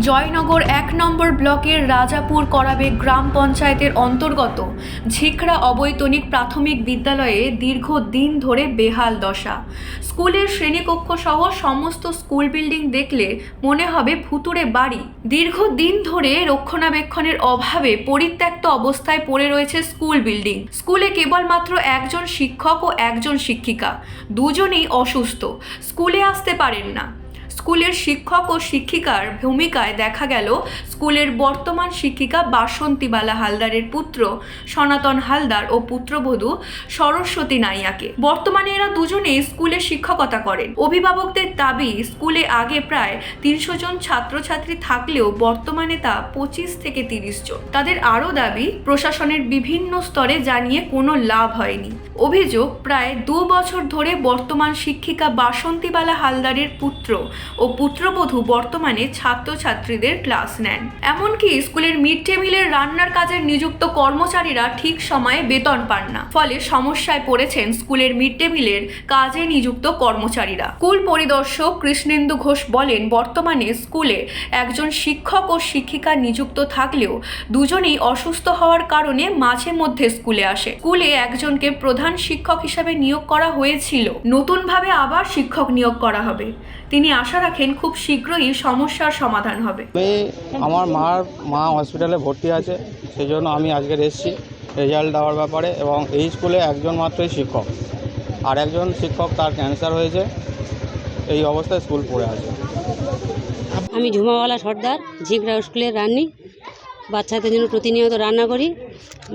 জয়নগর এক নম্বর ব্লকের রাজাপুর করাবে গ্রাম পঞ্চায়েতের অন্তর্গত ঝিকরা অবৈতনিক প্রাথমিক বিদ্যালয়ে দীর্ঘদিন ধরে বেহাল দশা। স্কুলের শ্রেণীকক্ষ সহ সমস্ত স্কুল বিল্ডিং দেখলে মনে হবে ভুতুরে বাড়ি। দীর্ঘদিন ধরে রক্ষণাবেক্ষণের অভাবে পরিত্যক্ত অবস্থায় পড়ে রয়েছে স্কুল বিল্ডিং। স্কুলে কেবলমাত্র একজন শিক্ষক ও একজন শিক্ষিকা। দুজনেই অসুস্থ। স্কুলে আসতে পারেন না। স্কুলের শিক্ষক ও শিক্ষিকার ভূমিকায় দেখা গেল স্কুলের বর্তমান শিক্ষিকা বাসন্তীবালা হালদারের পুত্র, সনাতন হালদার ও পুত্রবধূ সরস্বতী নাইয়াকে। বর্তমানে এরা দুজনেই স্কুলে শিক্ষকতা করেন। অভিভাবকদের দাবি, স্কুলে আগে প্রায় তিনশো জন ছাত্রছাত্রী থাকলেও বর্তমানে তা পঁচিশ থেকে তিরিশ জন। তাদের আরও দাবি, প্রশাসনের বিভিন্ন স্তরে জানিয়ে কোনো লাভ হয়নি। অভিযোগ, প্রায় দু বছর ধরে বর্তমান শিক্ষিকা বাসন্তীবালা হালদারের পুত্র ও পুত্রবধূ বর্তমানে ছাত্রছাত্রীদের ক্লাস নেন। এমনকি স্কুলের মিড ডে মিলের রান্নার কাজের নিযুক্ত কর্মচারীরা ঠিক সময়ে বেতন পান না। ফলে সমস্যায় পড়েছেন স্কুলের মিড ডে মিলের কাজে নিযুক্ত কর্মচারীরা। স্কুল পরিদর্শক কৃষ্ণেন্দু ঘোষ বলেন, বর্তমানে স্কুলে একজন শিক্ষক ও শিক্ষিকা নিযুক্ত থাকলেও দুজনেই অসুস্থ হওয়ার কারণে মাঝে মধ্যে স্কুলে আসে। স্কুলে একজনকে প্রধান শিক্ষক হিসাবে নিয়োগ করা হয়েছিল। নতুনভাবে আবার শিক্ষক নিয়োগ করা হবে। তিনি আশা রাখেন খুব শীঘ্রই সমস্যার সমাধান হবে। আমার মার মা হসপিটালে ভর্তি আছে সেই জন্য আমি আজকে এসেছি রেজাল্ট দেওয়ার ব্যাপারে এবং এই স্কুলে একজন মাত্রই শিক্ষক। আর একজন শিক্ষক তার ক্যান্সার হয়েছে এই অবস্থায় স্কুল পড়ে আছে। আমি ঝুমাওয়ালা সর্দার ঝিকরা স্কুলের রান্নি বাচ্চাদের জন্য প্রতিনিয়ত রান্না করি।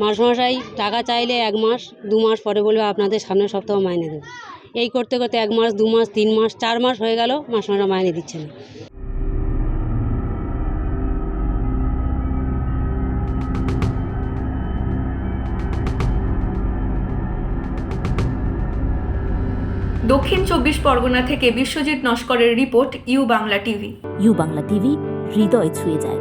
মাসমশাই টাকা চাইলে এক মাস দু মাস পরে বলবে আপনাদের সামনের সপ্তাহ মাইনে দেবো। এই করতে করতে এক মাস দু মাস তিন মাস চার মাস হয়ে গেল মাসমশাই মাইনে দিচ্ছে না। দক্ষিণ চব্বিশ পরগনা থেকে Biswajit নস্করের report U Bangla TV. U Bangla TV হৃদয় ছুঁয়ে যায়।